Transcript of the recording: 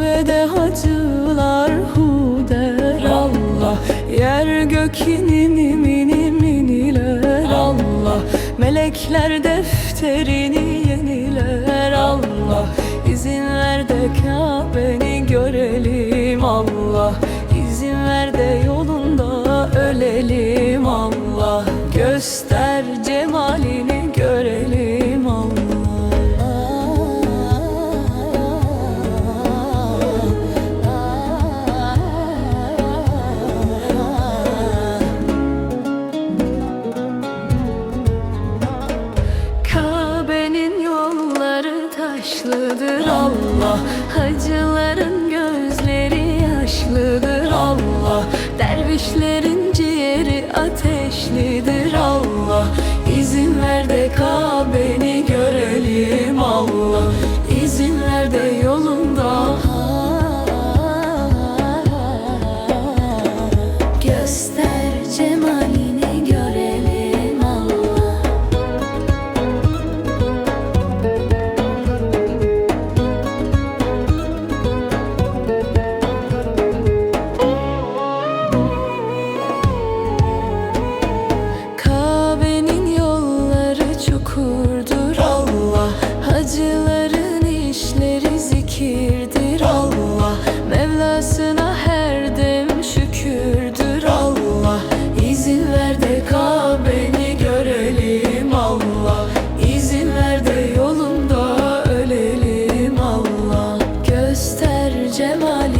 Kulübede hacılar huder Allah. Yer gök inini mini miniler Allah. Melekler defterini yeniler Allah. İzin ver de Kabe'ni görelim Allah. İzin ver de yolunda ölelim Allah. Göster ateşlidir cemali.